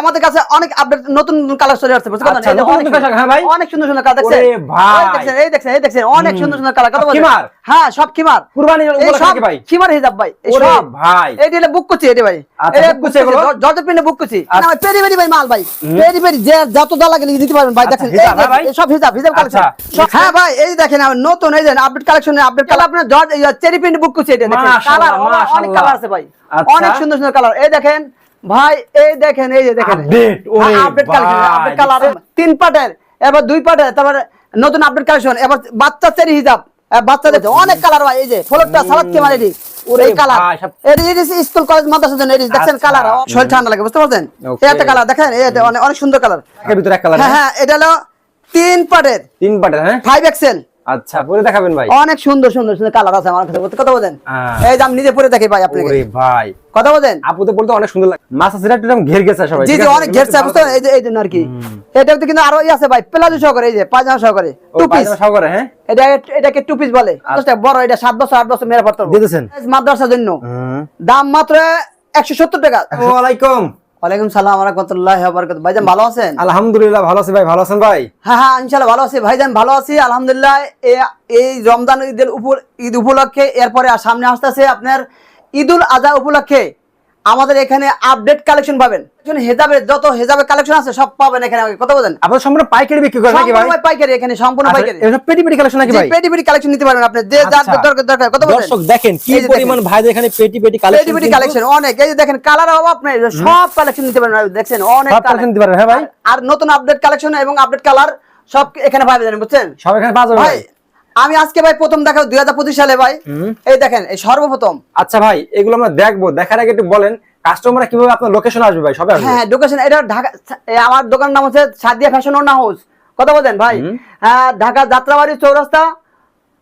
আমাদের কাছে অনেক আপডেট নতুন কালার চলে আসছে বুঝতে পারছেন? আচ্ছা, অনেক হ্যাঁ ভাই? অনেক সুন্দর সুন্দর কালার দেখছেন ওরে ভাই। এই দেখছেন এই দেখছেন অনেক সুন্দর সুন্দর কালার কত বলছেন? হ্যাঁ সব এই উপলক্ষে ভাই? খিমার হিজাব ভাই এই সব ভাই। এই দিলে বুক করছি এটা ভাই আচ্ছা, এগুলো? জর্জ বুক করছি আচ্ছা। না পেরি পেরি ভাই মাল ভাই পেরি পেরি যে যত দা লাগে দিতে পারবেন ভাই দেখেন হ্যাঁ সব হিজাব হিজাব কালেকশন। হ্যাঁ ভাই এই দেখেন নতুন এই যে আপডেট কালেকশন আপডেট কালার আপনার জর্জ চেরি প্রিন্ট বুক করছি এটা দেখেন কালার অনেক কালার আছে ভাই। অনেক সুন্দর সুন্দর কালার এই দেখেন ভাই এই দেখেন এই যে দেখেন। আপডেট কালেকশন ভাই, আপডেট কালার তিন পার্টের এবার দুই পার্টের তারপর নতুন আপডেট কালেকশন এবার বাচ্চা চেরি হিজাব আহ, বাচ্চাদের অনেক কালার ভাই এই যে ফলকটা সালাদ কে মারি ওরে এই কালার স্কুল কলেজ মাদ্রাসার জন্য এটি দেখছেন আচ্ছা। কালার শরীর ঠান্ডা লাগে বুঝতে পারছেন? একটা কালার দেখেন এই অনেক অনেক সুন্দর কালারের ভিতরে এক কালার হ্যাঁ হ্যাঁ। এটা হলো তিন পার্টের তিন পাটের হ্যাঁ। ফাইভ এক্সেল আচ্ছা পরে দেখাবেন ভাই। অনেক সুন্দর সুন্দর সুন্দর কালার আছে আমার কাছে। কথা বলেন। এই যে আমি নিজে পরে দেখি ভাই আপনাকে। ওরে ভাই। কথা বলেন। আপু তো বলতে অনেক সুন্দর লাগে। মাছ আছে একদম ঘের গেছে সবাই। জি জি অনেক ঘেরছে বুঝতে এই যে এই জন্য আর কি। এটা কিন্তু আরও ই আছে ভাই প্লাজো সহকারে এই যে পায়জামা সহকারে। ও, টু পিস সহকারে হ্যাঁ? এটা এটাকে টু পিস বলে। বুঝতে বড় এটা সাত বছর আট বছর মেরে পড়তে? মাদ্রাসার জন্য। দাম মাত্র একশো সত্তর টাকা। ওয়ালাইকুম ওয়ালাইকুম সালাম রহমতুল্লাহ বরকত ভাইজান ভালো আছেন? আলহামদুলিল্লাহ ভালো আছি ভাই। ভালো আছেন ভাই? হ্যাঁ হ্যাঁ ইনশাআল্লাহ ভালো আছি। ভাইজান ভালো আছি আলহামদুলিল্লাহ। এই রমজান ঈদের উপর ঈদ উপলক্ষে এরপরে আর সামনে আসতেছে আপনার ঈদুল আজহা উপলক্ষে। আমাদের এখানে আপডেট কালেকশন পাবেন। হেজাবের যত হেজাবের কালেকশন আছে সব পাবেন এখানে কথা বলেন? আপনার সম্পূর্ণ পাইকারি বিক্রি করেন নাকি ভাই? পাইকারি এখানে সম্পূর্ণ আচ্ছা, পাইকারি। এসব পেটি পেটি কালেকশন নাকি ভাই? পেটি পেটি কালেকশন নিতে পারবেন আপনি। যে যার আচ্ছা। দরকার দরকার। কথা বলেন? দর্শক দেখেন কি পরিমাণ। ভাইদের এখানে পেটি পেটি কালেকশন পেটি পেটি কালেকশন অনেক। এই যে দেখেন কালার অভাব নেই সব কালেকশন নিতে পারবেন দেখছেন অনেক কালেকশন দিতে পারবেন হ্যাঁ ভাই? আর নতুন আপডেট কালেকশন এবং আপডেট কালার সব এখানে পাবেন বুঝছেন? সব এখানে পাওয়া যাবে ভাই ভাই। আমি আজকে ভাই প্রথম দেখা দুই হাজার পঁচিশ সালে ভাই। এই দেখেন এই সর্বপ্রথম। আচ্ছা ভাই এগুলো আমরা দেখব। দেখার আগে একটু বলেন কাস্টমাররা কীভাবে আপনার লোকেশন আসবে ভাই? সবে আসবে। হ্যাঁ লোকেশন এটা ঢাকা আমার দোকানের নাম হচ্ছে সাদিয়া ফ্যাশন ওনা হাউস কথা বলেন ভাই। হ্যাঁ ঢাকা যাত্রাবাড়ি চৌরাস্তা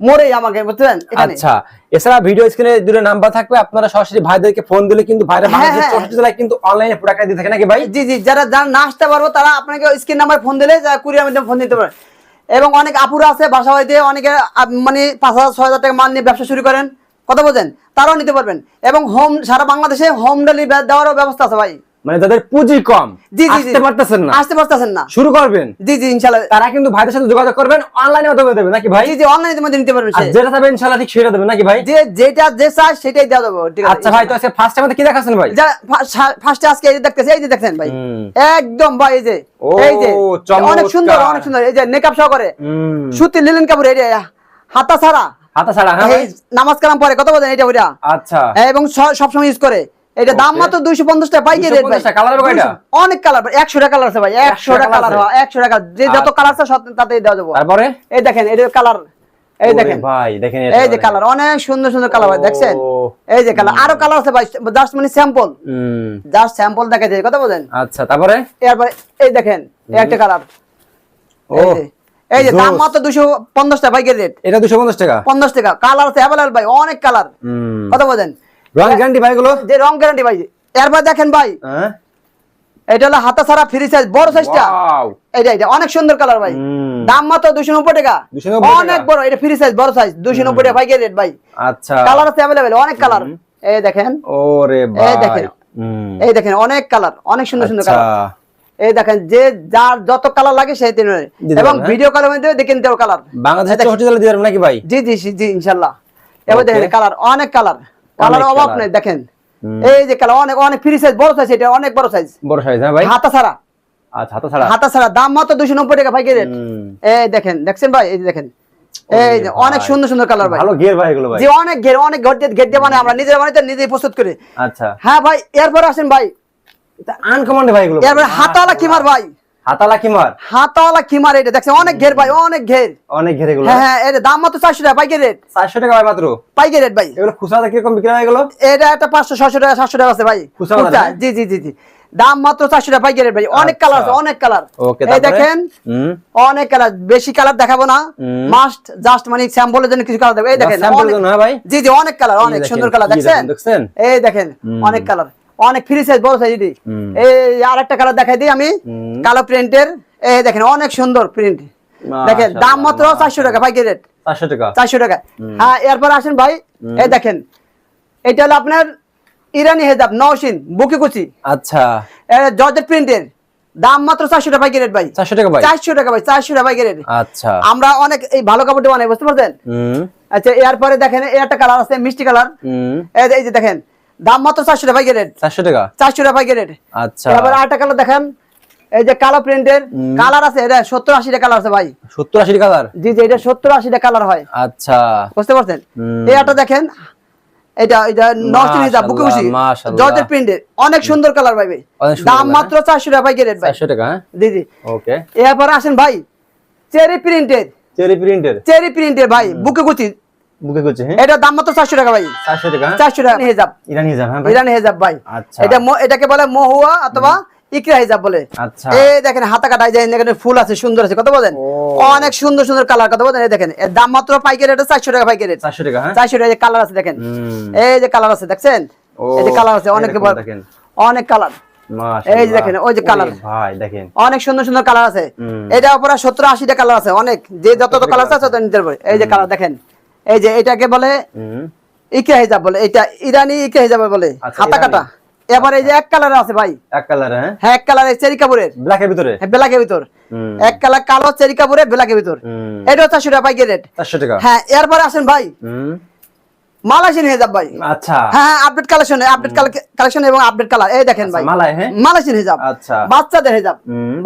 মোড়েই আমাকে বুঝছেন আচ্ছা এছাড়া ভিডিও স্ক্রিনে দুটো নাম্বার থাকবে। আপনারা সরাসরি ভাইদেরকে ফোন দিলে কিন্তু ভাইরা হ্যাঁ, বাংলাদেশের হ্যাঁ। চৌষট্টি জেলায় কিন্তু অনলাইনে প্রোডাক্ট দিয়ে থাকে নাকি ভাই? জি জি যারা যারা না আসতে পারব তারা আপনাকে স্ক্রিন নাম্বার ফোন দিলে যারা কুরিয়ার মাধ্যমে ফোন দিতে পারে এবং অনেক আপুরা আছে বাসা বাড়িতে, অনেকে মানে পাঁচ হাজার, ছয় হাজার টাকা মাল নিয়ে ব্যবসা শুরু করেন। কথা বলছেন? তারাও নিতে পারবেন। এবং হোম সারা বাংলাদেশে হোম ডেলিভারি দেওয়ারও ব্যবস্থা আছে ভাই। মানে যাদের পুঁজি কম। জি জি জি। আসতে পারতেছেন না। আসতে পারতেছেন না। শুরু করবেন। জি জি ইনশাল্লাহ। তারা কিন্তু ভাইদের সাথে যোগাযোগ করবেন অনলাইনে মাধ্যমে দেবেন নাকি ভাই? জি জি অনলাইনের মধ্যে নিতে পারবেন আর যেটা চাবেন ইনশাআল্লাহ ঠিক সেটা দেবেন নাকি ভাই? যে যেটা যে চায় সেটাই দেওয়া যাবে ঠিক আছে। আচ্ছা ভাই তো আজকে ফার্স্ট টাইমে কি দেখাচ্ছেন ভাই? ফার্স্টে আজকে এই যে দেখতেছি এই যে দেখছেন ভাই। একদম ভাই এই যে এই যে অনেক সুন্দর অনেক সুন্দর এই যে মেকআপ সহ করে সুতি লিলেন কাপড় এই যে হাতা ছাড়া। হাতা ছাড়া হ্যাঁ নামাজ কালাম পরে কত বলেন এটা ওইটা আচ্ছা। এবং সব সময় ইউজ করে। এটা দাম মাত্র দুইশো পঞ্চাশ টাকা পাইকারি রেট ভাই। 250 টাকা, colour হবে কয়টা? 200 অনেক কালার একশো টাকা কালার আছে ভাই একশো টাকা কালার? একশো টাকা যে যত। কালার আছে তাতেই দেওয়া যাব। তারপরে? এই দেখেন এটা কালার এই দেখেন। ভাই দেখেন এই যে কালার অনেক সুন্দর সুন্দর কালার ভাই দেখছেন? এই যে কালার আরও কালার আছে ভাই জাস্ট মানে স্যাম্পল হুম। জাস্ট স্যাম্পল দেখা যায় কথা বলেন? আচ্ছা তারপরে? এরপরে এই দেখেন এই একটা কালার ও এই যে দাম মাত্র দুশো পঞ্চাশ টাকা বাইকের রেট এটা দুশো পঞ্চাশ টাকা? পঞ্চাশ টাকা কালার আছে অ্যাভেলেবল ভাই অনেক কালার হুম। কথা বলেন? রং গ্যারান্টি ভাই এগুলো? যে রং গ্যারান্টি ভাই। এরপর দেখেন ভাই হ্যাঁ? এটা হলো হাতা ছাড়া ফ্রি সাইজ বড় সাইজটা এটা এটা অনেক সুন্দর কালার ভাই। দাম মাত্র দুশো নব্বই টাকা। অনেক বড় এটা ফ্রি সাইজ বড় সাইজ দুশো নব্বই টাকা বাইকের রেট ভাই। আচ্ছা। কালার আছে অ্যাভেলেবেল অনেক কালার এই দেখেন। ওরে ভাই। দেখেন। এই দেখেন অনেক কালার অনেক সুন্দর সুন্দর আচ্ছা। কালার এই দেখেন যে যার যত কালার লাগে সেই দিন এবং হ্যাঁ? ভিডিও কলের মধ্যে দেখেন। দেও কালার জেলা দিয়ে নাকি ভাই? জি জি জি, ইনশাল্লাহ। এবার দেখেন কালার অনেক কালার কালার অভাব। নেই দেখেন। এই যে কালার অনেক অনেক ফ্রি সাইজ বড় সাইজ এটা অনেক বড় সাইজ বড় সাইজ হ্যাঁ ভাই? হাতা ছাড়া। আচ্ছা হাতা ছাড়া? হাতা ছাড়া দাম মাত্র দুশো নব্বই টাকা ভাইকে রেট। এই দেখেন দেখছেন ভাই? এই দেখেন। এই যে অনেক সুন্দর সুন্দর কালার ভাই। ভালো গিয়ার ভাই এগুলো ভাই। যে অনেক ঘের অনেক ঘর দিয়ে ঘের দিয়ে মানে আমরা নিজের বাড়িতে নিজেই প্রস্তুত করি। আচ্ছা। হ্যাঁ ভাই এরপর আসেন ভাই। আনকমন্ড ভাই এগুলো। এরপরে হাতাওয়ালা কিমার ভাই? হাতালা এটা দেখছেন? অনেক ঘের ভাই অনেক ঘের। অনেক ঘেরে এগুলো। হ্যাঁ হ্যাঁ দাম মাত্র চারশো টাকা পাইকারি রেট। চারশো টাকা মাত্র? পাইকারি রেট ভাই। এগুলো খুচরা কীরকম বিক্রি হয় এগুলো? এটা একটা টাকা আছে ভাই। খুচরা খুচরা, জি জি জি জি। দাম মাত্র চারশো টাকা পাইকারি রেট ভাই। অনেক কালার আছে আচ্ছা। অনেক কালার। এই দেখেন? অনেক কালার বেশি কালার দেখাবো না। মাস্ট জাস্ট মানে স্যাম্পলের জন্য কিছু কালার দেবো এই দেখেন জন্য, হ্যাঁ ভাই? জি জি অনেক কালার অনেক সুন্দর কালার দেখছেন? দেখছেন? এই দেখেন অনেক কালার। অনেক ফ্রি সাইজ বড় সাইজ এটি। এই আর একটা কালার দেখাই দিই আমি। কালো প্রিন্টের এই দেখেন অনেক সুন্দর প্রিন্ট দেখেন দাম মাত্র চারশো টাকা পাইকারি রেট চারশো টাকা। চারশো টাকা। হ্যাঁ এরপর আসেন ভাই এই দেখেন এটা হলো আপনার ইরানি হেজাব নওশিন বুকিকুচি আচ্ছা। জর্জেট প্রিন্টের দাম মাত্র চারশো টাকা পাইকারি রেট ভাই? চারশো টাকা ভাই। চারশো টাকা ভাই চারশো টাকা পাইকারি রেট আচ্ছা। আমরা অনেক এই ভালো কাপড়টা বানাই বুঝতে পারছেন? আচ্ছা এরপরে দেখেন এই একটা কালার আছে মিষ্টি কালার এই যে দেখেন দাম মাত্র চারশো টাকা পাইকারি রেট চারশো টাকা? চারশো টাকা পাইকারি রেট আচ্ছা। এবার আরেকটা কালার দেখেন। এই যে কালো প্রিন্টের কালার আছে এটা সত্তর আশিটা কালার আছে ভাই। সত্তর আশি কালার জি জি এটা সত্তর আশিটা কালার হয়। আচ্ছা। বুঝতে পারছেন। এই দেখেন। এটা এটা বুকে। জর্জের প্রিন্টের অনেক সুন্দর কালার সুন্দর দাম মাত্র চারশো টাকা ভাই। চারশো টাকা হ্যাঁ? জি জি। ওকে। এরপর আসেন ভাই চেরি প্রিন্টের চেরি প্রিন্টের চেরি প্রিন্টের ভাই বুকে গুচি বুকে করছে হ্যাঁ? এটা দাম মাত্র চারশো টাকা ভাই। চারশো টাকা? হ্যাঁ? চারশো টাকা। হেজাব। ইরানি হিসাব হ্যাঁ ভাই? ইরানি হেজাব ভাই। আচ্ছা। এটা এটাকে বলে মহুয়া অথবা ইকরা হিজাব বলে। আচ্ছা। এই দেখেন হাতা যায় এখানে ফুল আছে সুন্দর আছে কত বলেন? অনেক সুন্দর সুন্দর কালার কত বলেন? এই দেখেন এর দাম মাত্র পাইকারি রেট চারশো টাকা পাইকারি রেট। চারশো টাকা হ্যাঁ? চারশো টাকা কালার আছে দেখেন। এই যে কালার আছে দেখছেন? এই যে কালার আছে অনেক দেখেন। অনেক কালার। এই যে দেখেন, ওই যে colour। ভাই দেখেন। অনেক সুন্দর সুন্দর কালার আছে। এটা উপরে সত্তর আশিটা কালার আছে অনেক। যে যত কালার আছে তত নিতে পারবে এই যে কালার দেখেন। এই যে এটাকে বলে ইকে হিজাব বলে এটা ইরানি ইকে হিজাব বলে আচ্ছা, হাতা কাটা। এবার এই যে এক কালার আছে ভাই। এক কালার হ্যাঁ? হ্যাঁ এক কালার চেরি কাপড়ের। ব্ল্যাকের ভিতরে? হ্যাঁ, বেলাকের ভিতর। এক কালার কালো চেরি কাপড়ের বেলাকের ভিতর। এটাও চারশো টাকা পাইকারি রেট চারশো টাকা? হ্যাঁ এরপরে আসেন ভাই। হুম। মালয়েশিয়ান হিজাব ভাই। আচ্ছা। হ্যাঁ হ্যাঁ আপডেট কালেকশন আপডেট কালেকশন এবং আপডেট কালার এই দেখেন ভাই। মালাই হ্যাঁ? মালয়েশিয়ান হিজাব। আচ্ছা। বাচ্চাদের হিজাব।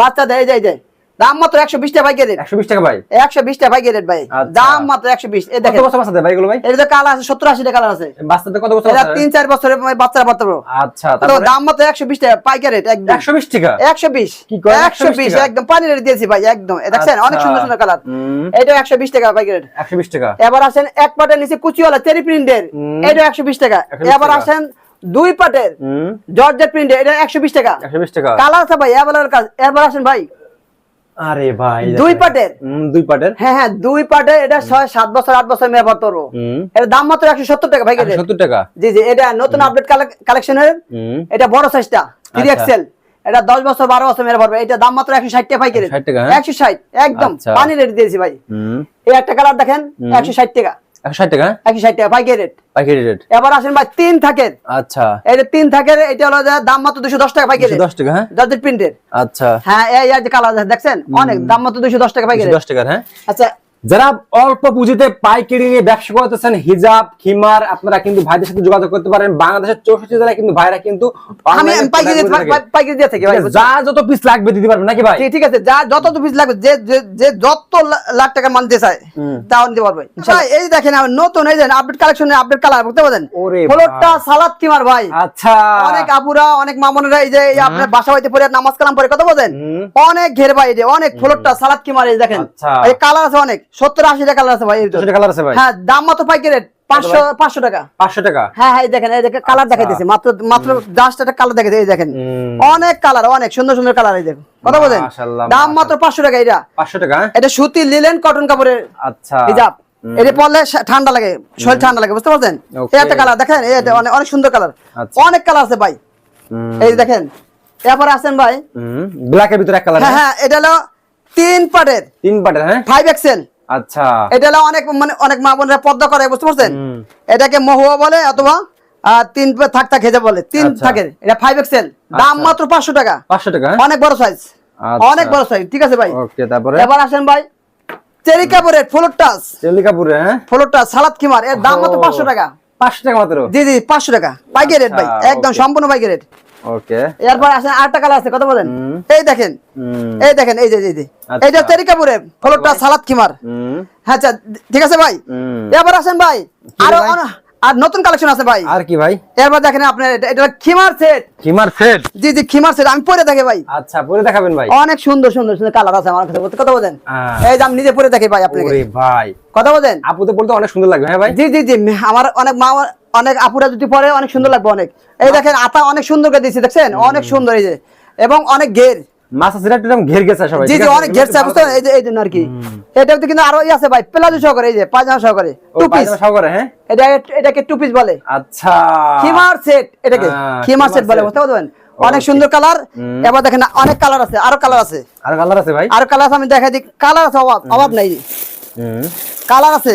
বাচ্চাদের এই যে এই যে। দাম মাত্র একশো বিশ টাকা পাইকারি রেট একশো বিশ টাকা ভাই একশো বিশ টাকা রেট ভাই আচ্ছা। দাম মাত্র একশো বিশ এই বছর ভাই এগুলো ভাই এটা কালার আছে সত্তর আশি টাকা কালার আছে বাচ্চাদের কত বছর এটা তিন চার বছরের বাচ্চারা আচ্ছা তো দাম মাত্র একশো বিশ টাকা রেট একদম একশো বিশ টাকা একশো বিশ কি একশো বিশ একদম পানি রেট দিয়েছি ভাই একদম দেখছেন অনেক আচ্ছা। সুন্দর সুন্দর কালার এটা একশো বিশ টাকা পাইকারি রেট একশো বিশ টাকা এবার আসেন এক পাটের নিচে কুচিওয়ালা চেরি প্রিন্টের। এটা একশো বিশ টাকা এবার। আসেন দুই পাটের জর্জেট প্রিন্টের এটা একশো বিশ টাকা একশো বিশ টাকা কালার আছে ভাই এবার আসেন ভাই আরে ভাই দুই পাটের? দুই পাটের। হ্যাঁ হ্যাঁ দুই পাটের এটা ছয় সাত বছর আট বছর এর দাম মাত্র একশো সত্তর টাকা ভাই সত্তর টাকা? জি জি এটা নতুন আপডেট কালেকশনের এটা বড় সাইজটা থ্রি। এক্সেল এটা দশ বছর বারো বছর মেরে পারবে এটা দাম মাত্র একশো ষাট টাকা পাইকারি 160 হ্যাঁ? একশো ষাট একদম। আচ্ছা। পানি রেট দিয়েছি ভাই। এই একটা কালার দেখেন একশো ষাট টাকা। একশো ষাট টাকা একশো ষাট টাকা পাইকারি রেট পাইকারি রেট এবার আসেন ভাই তিন থাকের। আচ্ছা। এটা তিন থাকের এটা হলো দাম মাত্র দুশো দশ টাকা পাইকারি দুশো দশ টাকা হ্যাঁ? জর্জেট প্রিন্টের আচ্ছা। হ্যাঁ এই যে কালার দেখছেন? অনেক দাম মাত্র দুশো দশ টাকা পাইকারি দশ টাকা হ্যাঁ? আচ্ছা যারা অল্প পুঁজিতে পাইকারি নিয়ে ব্যবসা করতেছেন হিজাব খিমার আপনারা কিন্তু ভাইদের সাথে যোগাযোগ করতে পারেন। বাংলাদেশের চৌষট্টি জেলায় কিন্তু ভাইরা কিন্তু যা যত পিস লাগবে দিতে পারবেন নাকি ভাই? ঠিক- আছে যা যত পিস লাগবে যে যে- যত লাখ টাকা মান দিয়ে চায় তাও নিতে পারবে। এই দেখেন নতুন এই যে আপডেট কালেকশনে আপডেট কালার বুঝতে পারছেন? ওরে ফ্লোরটা। সালাদ কিমার ভাই। আচ্ছা। অনেক আপুরা অনেক মামুনেরা এই যে আপনার বাসা হইতে পরে নামাজ কালাম পরে কথা বলেন অনেক ঘের ভাই এই যে অনেক ফ্লোরটা সালাদ কিমার এই দেখেন। আচ্ছা। এই কালার আছে অনেক। সত্তর আশি টাকা কালার আছে ভাই কালার আছে ভাই? হ্যাঁ দাম মাত্র পাইকারি রেট পাঁচশো পাঁচশো টাকা। পাঁচশো টাকা? হ্যাঁ হ্যাঁ দেখেন এই দেখেন কালার আচ্ছা। দেখাইতেছে। মাত্র মাত্র জাস্ট একটা কালার দেখাইতে এই দেখেন। অনেক কালার অনেক সুন্দর সুন্দর কালার এই দেখুন। কথা বলেন? মাশাআল্লাহ, দাম মাত্র পাঁচশো টাকা এটা পাঁচশো টাকা হ্যাঁ? এটা সুতি লিলেন কটন কাপড়ের আচ্ছা। হিজাব। এটা পরলে ঠান্ডা লাগে শরীর ঠান্ডা লাগে বুঝতে পারছেন. এই একটা কালার দেখেন এই অনেক অনেক সুন্দর কালার আচ্ছা। অনেক কালার আছে ভাই। এই দেখেন এরপরে আসেন ভাই। হুম। ব্ল্যাকের ভিতরে এক কালার হ্যাঁ হ্যাঁ? এটা হলো তিন পাটের। তিন পাটের হ্যাঁ? ফাইভ এক্সেল আচ্ছা। এটা অনেক মানে অনেক মা বোনেরা পদ্মা করে বুঝতে পারছেন? এটাকে মহুয়া বলে অথবা তিন থাক থাক হেজে বলে তিন। এটা ফাইভ এক্সেল দাম। মাত্র পাঁচশো টাকা। পাঁচশো টাকা? অনেক বড় সাইজ আচ্ছা। অনেক বড় সাইজ ঠিক আছে ভাই? ওকে তারপরে? এবার আসেন ভাই ফ্লোর টাচ। হ্যাঁ? ফ্লোর টাচ সালাদ খিমার এর দাম মাত্র পাঁচশো টাকা। পাঁচশো টাকা মাত্র? জি জি পাঁচশো টাকা। পাইকারি রেট ভাই আচ্ছা, একদম সম্পূর্ণ পাইকারি রেট ওকে এরপর আসেন আটটা কালার আছে কথা বলেন। এই দেখেন এই দেখেন এই যে এই যে। আচ্ছা। এইটা ফ্লোর সালাদ হুম। হ্যাঁ আচ্ছা ঠিক আছে ভাই? এবার আসেন ভাই আরও আর নতুন কালেকশন আছে ভাই। আর কি ভাই? এরপর দেখেন আপনার এটা খিমার সেট কিমার সেট জি জি খিমার সেট আমি পরে দেখে ভাই। আচ্ছা পরে দেখাবেন ভাই। অনেক সুন্দর সুন্দর সুন্দর কালার আছে আমার কাছে। কথা বলেন। এই যে আমি নিজে পরে দেখি ভাই আপনাকে। ওরে ভাই। কথা বলেন। আপু তো বলতে অনেক সুন্দর লাগবে হ্যাঁ ভাই? জি জি জি আমার অনেক মা অনেক আপুরা যদি পরে অনেক সুন্দর লাগবে অনেক। এই দেখেন আতা অনেক সুন্দর করে দিয়েছি দেখছেন? অনেক সুন্দর এই যে। এবং অনেক ঘের। মাছ আছে একদম ঘের গেছে সবাই জি জি অনেক ঘের চাই বুঝতে পারছেন? এই যে এই জন্য আর কি। এটাতে কিন্তু আরও আছে ভাই প্লাজো সহকারে এই যে পায়জামা সহকারে। টু পিস সহকারে হ্যাঁ? এটা এটাকে টু পিস বলে। আচ্ছা। খিমার সেট এটাকে। হ্যাঁ, খিমার সেট বলে বুঝতে পারবেন অনেক সুন্দর কালার এবার দেখেন অনেক কালার আছে আরও কালার আছে। আর কালার আছে ভাই? আরও কালার আছে আমি দেখাই দিই। কালার আছে অভাব অভাব নাই। কালার আছে।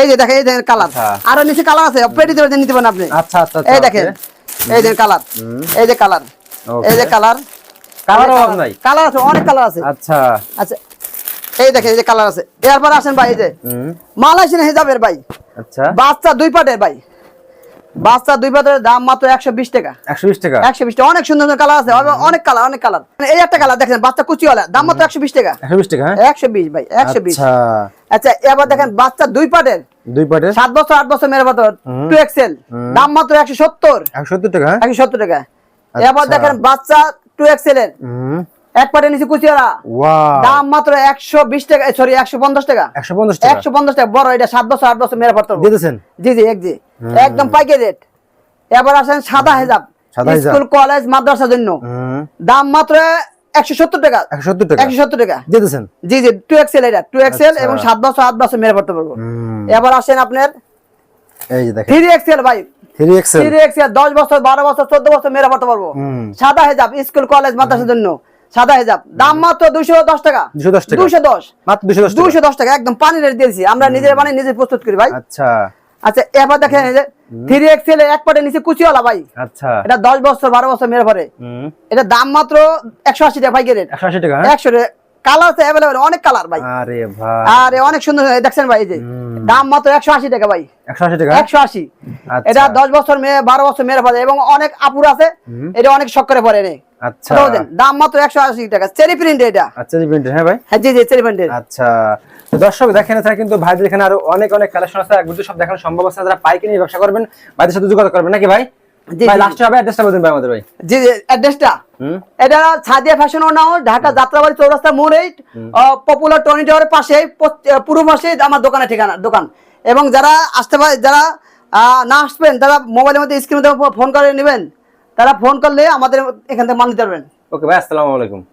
এই যে দেখেন এই দেখেন কালার আচ্ছা। আরও নিচে কালার আছে পেটি ধরে নিতে পারেন আপনি। আচ্ছা আচ্ছা আচ্ছা, এই দেখেন এই যে কালার এই যে কালার এই যে কালার কালার অভাব নাই। কালার আছে অনেক কালার আছে। আচ্ছা। আচ্ছা এই দেখেন এই যে কালার আছে। এরপর আসেন ভাই এই যে হুম। মালয়েশিয়ান হিজাবের ভাই। আচ্ছা। বাচ্চা দুই পাটের ভাই। বাচ্চা দুই পাটের দাম মাত্র একশো বিশ টাকা। একশো বিশ টাকা? একশো বিশ টাকা। অনেক সুন্দর সুন্দর কালার আছে অনেক কালার অনেক কালার। এই একটা কালার দেখেন বাচ্চা কুচিওয়ালা দাম মাত্র একশো বিশ টাকা। একশো বিশ টাকা একশো বিশ ভাই একশো বিশ। আচ্ছা। আচ্ছা এবার দেখেন বাচ্চা দুই পাটের। দুই পাটের? সাত বছর আট বছর বছর টু এক্সেল দাম মাত্র একশো সত্তর। একশো সত্তর টাকা হ্যাঁ? একশো সত্তর টাকা। এবার আচ্ছা। দেখেন বাচ্চা টু এক্সেল এর। এক পাটের নিচে কুচিওয়ালা। দাম মাত্র একশো বিশ টাকা সরি একশো পঞ্চাশ টাকা। একশো পঞ্চাশ একশো পঞ্চাশ টাকা বড় এটা সাত বছর আট বছর মেরে পড়তে হবে। দিতেছেন? জি জি এক জি। একদম পাইকারি রেট এবার আসেন সাদা হেজাব। স্কুল কলেজ মাদ্রাসার জন্য। দাম মাত্র একশো সত্তর টাকা। একশো সত্তর টাকা। একশো সত্তর টাকা। দিতেছেন? জি জি টু এক্সেল এটা। টু এক্সেল আচ্ছা। এবং সাত বছর আট বছর মেরে পড়তে পারব। এবার আসেন আপনার এই যে দেখেন। থ্রি এক্সেল ভাই। থ্রি এক্সেল থ্রি এক্সেল দশ বছর বারো বছর চোদ্দ বছর মেরে পড়তে পারব। সাদা হেজাব স্কুল কলেজ মাদ্রাসার জন্য। সাদা হেজাব। দাম মাত্র দুইশো দশ টাকা। দুশো দশ টাকা। দুইশো দশ। মাত্র দুশো দশ টাকা। দুইশো দশ টাকা। একদম পানি রেট দিয়েছি। আমরা নিজের বানিয়ে নিজে প্রস্তুত করি ভাই। আচ্ছা। আচ্ছা এবার দেখেন এই যে থ্রি এক্সেল এক পাটে নিচে কুচিওয়ালা ভাই। আচ্ছা। এটা দশ বছর বারো বছর মেরে পরে। এটা দাম মাত্র একশো আশি টাকা ভাই রেট একশো আশি টাকা হ্যাঁ? একশো কালার আছে অ্যাভেলেবেল অনেক কালার ভাই। আরে ভাই। আর অনেক সুন্দর দেখছেন ভাই এই যে। দাম মাত্র একশো আশি টাকা ভাই। একশো আশি টাকা? একশো আশি। আচ্ছা। এটা দশ বছর মেয়ে বারো বছর মেরে পড়ে এবং অনেক আপুর আছে। এটা অনেক শখ করে পরে নেই আচ্ছা। দাম মাত্র একশো আশি টাকা। চেরি প্রিন্ট এটা। আচ্ছা জি প্রিন্টের হ্যাঁ ভাই? হ্যাঁ জি জি চেরি প্রিন্টের আচ্ছা। দর্শক দেখেন এছাড়া কিন্তু ভাইদের এখানে আরও অনেক অনেক কালেকশন আছে। এক সব দেখানো সম্ভব আছে। যারা পাইকারি নিয়ে ব্যবসা করবেন ভাইদের সাথে যোগাযোগ করবেন নাকি ভাই? ঢাকা যাত্রাবাড়ি চৌরাস্তা মোড় পপুলার টনি টাওয়ারের পাশে পশ্চ- পূর্ব পাশে আমার দোকানের ঠিকানা দোকান। এবং যারা আসতে পারে যারা না আসবেন তারা মোবাইলের মধ্যে স্ক্রিনে ফোন করে নেবেন। তারা ফোন করলে আমাদের এখান থেকে মাল নিতে পারবেন। ওকে ভাই আসসালামু আলাইকুম।